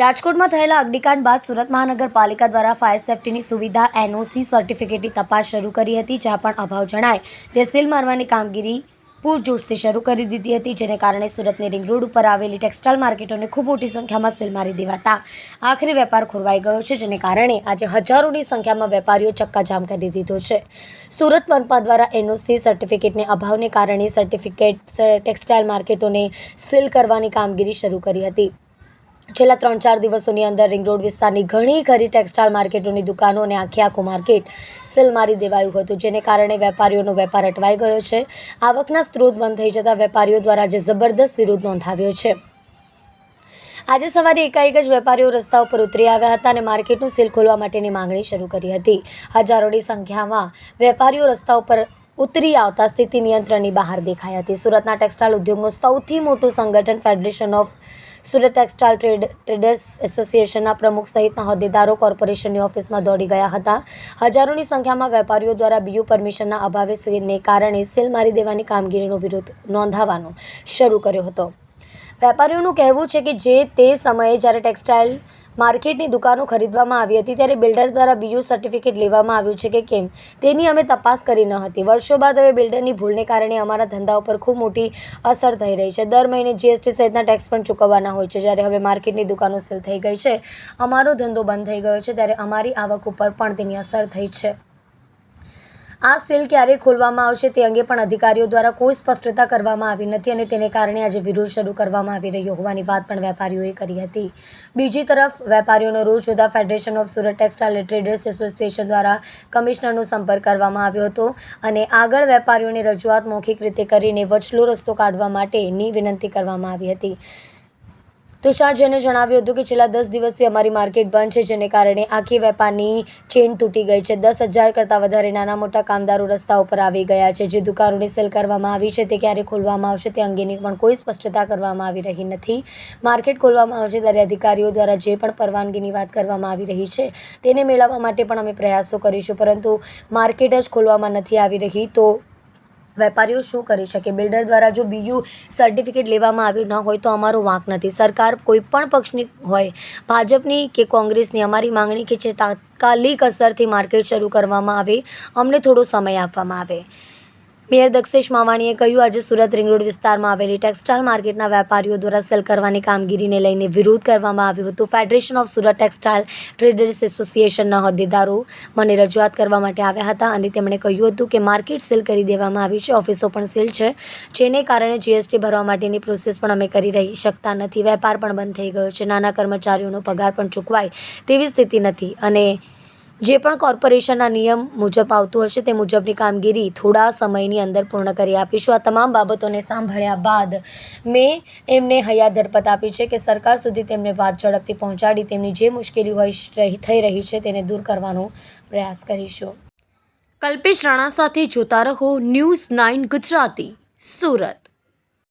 રાજકોટમાં થયેલા અગ્નિકાંડ બાદ સુરત મહાનગરપાલિકા દ્વારા ફાયર સેફ્ટીની સુવિધા એનઓસી સર્ટિફિકેટની તપાસ શરૂ કરી હતી, જ્યાં પણ અભાવ જણાય તે સીલ મારવાની કામગીરી પૂરજોશથી શરૂ કરી દીધી હતી, જેને કારણે સુરતની રિંગ રોડ ઉપર આવેલી ટેક્સટાઇલ માર્કેટોને ખૂબ મોટી સંખ્યામાં સીલ મારી દેવાતા આખરે વેપાર ખોરવાઈ ગયો છે, જેને કારણે આજે હજારોની સંખ્યામાં વેપારીઓ ચક્કાજામ કરી દીધો છે. સુરત મનપા દ્વારા એનઓસી સર્ટિફિકેટને અભાવને કારણે સર્ટિફિકેટ, ટેક્સટાઇલ માર્કેટોને સીલ કરવાની કામગીરી શરૂ કરી હતી. છેલ્લા ત્રણ ચાર દિવસોની અંદર રિંગ રોડ વિસ્તારની ઘણી ખરી ટેક્સટાઇલ માર્કેટોની દુકાનો અને આખે આખું માર્કેટ સીલ મારી દેવાયું હતું, જેને કારણે વેપારીઓનો વેપાર અટવાઈ ગયો છે. આવકના સ્ત્રોત બંધ થઈ જતા વેપારીઓ દ્વારા આજે જબરદસ્ત વિરોધ નોંધાવ્યો છે. આજે સવારે એકાએક જ વેપારીઓ રસ્તા ઉપર ઉતરી આવ્યા હતા અને માર્કેટનું સીલ ખોલવા માટેની માંગણી શરૂ કરી હતી. હજારોની સંખ્યામાં વેપારીઓ રસ્તા ઉપર ઉતરી આવતા સ્થિતિ નિયંત્રણની બહાર દેખાઈ હતી. સુરતના ટેક્સટાઇલ ઉદ્યોગનું સૌથી મોટું સંગઠન federation of Surat textile trade, traders એસોસિએશનના પ્રમુખ સહિતના હોદ્દેદારો કોર્પોરેશનની ઓફિસમાં દોડી ગયા હતા. હજારોની સંખ્યામાં વેપારીઓ દ્વારા બીયુ પરમિશનના અભાવે કારણે સીલ મારી દેવાની કામગીરીનો વિરોધ નોંધાવવાનો શરૂ કર્યો હતો. વેપારીઓનું કહેવું છે કે જે તે સમયે જ્યારે ટેક્સટાઇલ માર્કેટની દુકાનો ખરીદવામાં આવી હતી ત્યારે બિલ્ડર દ્વારા બીયુ સર્ટિફિકેટ લેવામાં આવ્યું છે કે કેમ તેની અમે તપાસ કરી ન હતી. વર્ષો બાદ હવે બિલ્ડરની ભૂલને કારણે અમારા ધંધા ઉપર ખૂબ મોટી અસર થઈ રહી છે. દર મહિને જીએસટી સહિતના ટેક્સ પણ ચૂકવવાના હોય છે. જ્યારે હવે માર્કેટની દુકાનો સીલ થઈ ગઈ છે, અમારો ધંધો બંધ થઈ ગયો છે, ત્યારે અમારી આવક ઉપર પણ તેની અસર થઈ છે. આ સેલ ક્યારે ખોલવામાં આવશે તે અંગે પણ અધિકારીઓ દ્વારા કોઈ સ્પષ્ટતા કરવામાં આવી નથી અને તેને કારણે આજે વિરોધ શરૂ કરવામાં આવી રહ્યો હોવાની વાત પણ વેપારીઓએ કરી હતી. બીજી તરફ, વેપારીઓનો રોજ જોતા federation of Surat textile traders association દ્વારા કમિશનરનો સંપર્ક કરવામાં આવ્યો હતો અને આગળ વેપારીઓને રજૂઆત મૌખિક રીતે કરીને વચલો રસ્તો કાઢવા માટેની વિનંતી કરવામાં આવી હતી. તુષાર જેને જણાવ્યું હતું કે છેલ્લા દસ દિવસથી અમારી માર્કેટ બંધ છે, જેને કારણે આખી વેપારની ચેન તૂટી ગઈ છે. દસ હજાર કરતાં વધારે નાના મોટા કામદારો રસ્તા ઉપર આવી ગયા છે. જે દુકાનોને સેલ કરવામાં આવી છે, તે ક્યારે ખોલવામાં આવશે, તે અંગેની પણ કોઈ સ્પષ્ટતા કરવામાં આવી રહી નથી. માર્કેટ ખોલવામાં આવશે ત્યારે અધિકારીઓ દ્વારા જે પણ પરવાનગીની વાત કરવામાં આવી રહી છે, તેને મેળવવા માટે પણ અમે પ્રયાસો કરીશું. પરંતુ માર્કેટ જ ખોલવામાં નથી આવી રહી, તો વેપારીઓ શું કરી શકે? બિલ્ડર દ્વારા જો બીયુ સર્ટિફિકેટ લેવામાં આવ્યું ન હોય તો અમારો વાંક નથી. સરકાર કોઈ પણ પક્ષની હોય, ભાજપની કે કોંગ્રેસની, અમારી માંગણી કે છે તાત્કાલિક અસરથી માર્કેટ શરૂ કરવામાં આવે, અમને થોડો સમય આપવામાં આવે. મેયર દક્ષેશ માવાણીએ કહ્યું, આજે સુરત રિંગ રોડ વિસ્તારમાં આવેલી ટેક્સટાઇલ માર્કેટના વેપારીઓ દ્વારા સેલ કરવાની કામગીરીને લઈને વિરોધ કરવામાં આવ્યો હતો. Federation of Surat textile traders એસોસિએશનના હોદ્દેદારો મને રજૂઆત કરવા માટે આવ્યા હતા અને તેમણે કહ્યું હતું કે માર્કેટ સીલ કરી દેવામાં આવી છે, ઓફિસો પણ સીલ છે, જેને કારણે જીએસટી ભરવા માટેની પ્રોસેસ પણ અમે કરી રહી શકતા નથી. વેપાર પણ બંધ થઈ ગયો છે. નાના કર્મચારીઓનો પગાર પણ ચૂકવાય તેવી સ્થિતિ નથી અને જે પણ કોર્પોરેશનના નિયમ મુજબ આવતું હશે તે મુજબની કામગીરી થોડા સમયની અંદર પૂર્ણ કરી આપીશું. આ તમામ બાબતોને સાંભળ્યા બાદ મેં એમને હૈયા ધરપત આપી છે કે સરકાર સુધી તેમને વાત ઝડપથી પહોંચાડી તેમની જે મુશ્કેલી હોય થઈ રહી છે તેને દૂર કરવાનો પ્રયાસ કરીશું. કલ્પેશ રાણા સાથે જોતા રહો ન્યૂઝ નાઇન ગુજરાતી, સુરત.